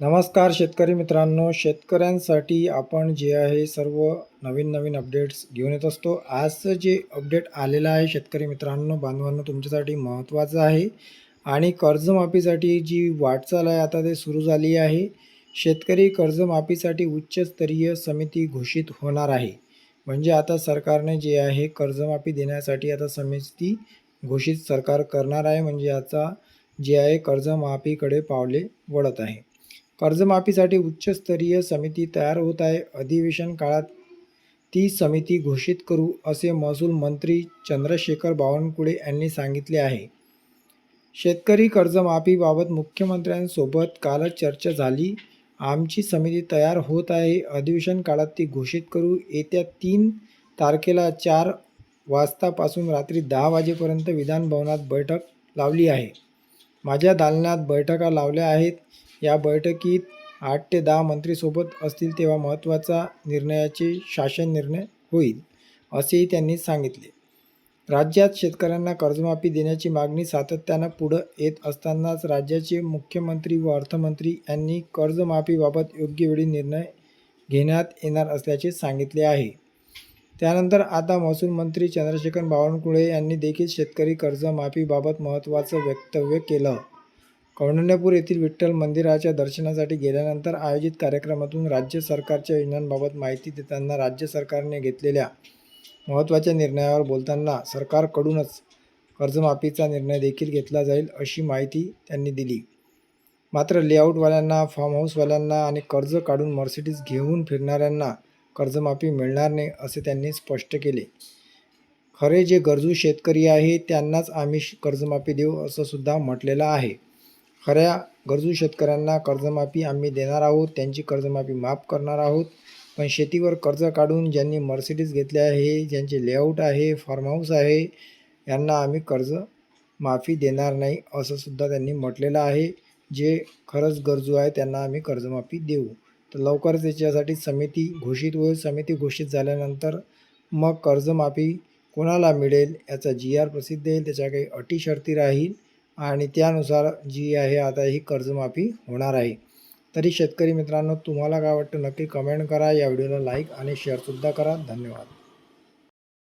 नमस्कार शेतकरी मित्रांनो शेतकऱ्यांसाठी आपण जे आहे सर्व नवीन नवीन अपडेट्स घेऊन येत असतो. आजचं जे अपडेट आलेलं आहे शेतकरी मित्रांनो बांधवांनो तुमच्यासाठी महत्त्वाचं आहे. आणि कर्जमाफीसाठी जी वाटचाल आहे आता ते सुरू झाली आहे. शेतकरी कर्जमाफीसाठी उच्चस्तरीय समिती घोषित होणार आहे. म्हणजे आता सरकारने जे आहे कर्जमाफी देण्यासाठी आता समिती घोषित सरकार करणार आहे. म्हणजे आता जे आहे कर्जमाफीकडे पावले वळत आहे. कर्जमाफीसाठी उच्चस्तरीय समिती तयार होत आहे. अधिवेशन काळात ती समिती घोषित करू असे महसूल मंत्री चंद्रशेखर बावनकुळे यांनी सांगितले आहे. शेतकरी कर्जमाफीबाबत मुख्यमंत्र्यांसोबत कालच चर्चा झाली. आमची समिती तयार होत आहे. अधिवेशन काळात ती घोषित करू. येत्या तीन तारखेला चार वाजतापासून रात्री दहा वाजेपर्यंत विधानभवनात बैठक लावली आहे. माझ्या दालनात बैठका लावल्या आहेत. या बैठकीत आठ ते दहा मंत्री सोबत असतील तेव्हा महत्त्वाचा निर्णयाचे शासन निर्णय होईल असेही त्यांनी सांगितले. राज्यात शेतकऱ्यांना कर्जमाफी देण्याची मागणी सातत्यानं पुढं येत असतानाच राज्याचे मुख्यमंत्री व अर्थमंत्री यांनी कर्जमाफीबाबत योग्य वेळी निर्णय घेण्यात येणार असल्याचे सांगितले आहे. त्यानंतर आता महसूल मंत्री चंद्रशेखर बावनकुळे यांनी देखील शेतकरी कर्जमाफीबाबत महत्त्वाचं वक्तव्य केलं. कौंडण्यपूर येथील विठ्ठल मंदिराच्या दर्शनासाठी गेल्यानंतर आयोजित कार्यक्रमातून राज्य सरकारच्या योजनांबाबत माहिती देताना राज्य सरकारने घेतलेल्या महत्त्वाच्या निर्णयावर बोलताना सरकारकडूनच कर्जमाफीचा निर्णय देखील घेतला जाईल अशी माहिती त्यांनी दिली. मात्र लेआउटवाल्यांना फार्म हाऊसवाल्यांना आणि कर्ज काढून मर्सिडीज घेऊन फिरणाऱ्यांना कर्जमाफी मिळणार नाही असे त्यांनी स्पष्ट केले. खरे जे गरजू शेतकरी आहे त्यांनाच आम्ही कर्जमाफी देऊ असं सुद्धा म्हटलेलं आहे. खऱ्या गरजू शेतकऱ्यांना कर्जमाफी आम्ही देणार आहोत त्यांची कर्जमाफी माफ करणार आहोत. पण शेतीवर कर्ज काढून ज्यांनी मर्सिडीज घेतले आहे ज्यांचे लेआउट आहे फार्म हाऊस आहे यांना आम्ही कर्ज माफी देणार नाही असं सुद्धा त्यांनी म्हटलेलं आहे. जे खरंच गरजू आहे त्यांना आम्ही कर्जमाफी देऊ. तर लवकरच याच्यासाठी समिती घोषित होईल. समिती घोषित झाल्यानंतर मग कर्जमाफी कोणाला मिळेल याचा जी आर प्रसिद्ध येईल त्याच्या काही अटी शर्ती राहील. आणि त्यानुसार जी आहे आता ही कर्जमाफी होणार आहे. तरी शेतकरी मित्रांनो तुम्हाला काय वाटतं नक्की कमेंट करा या व्हिडिओला लाईक आणि शेअरसुद्धा करा. धन्यवाद.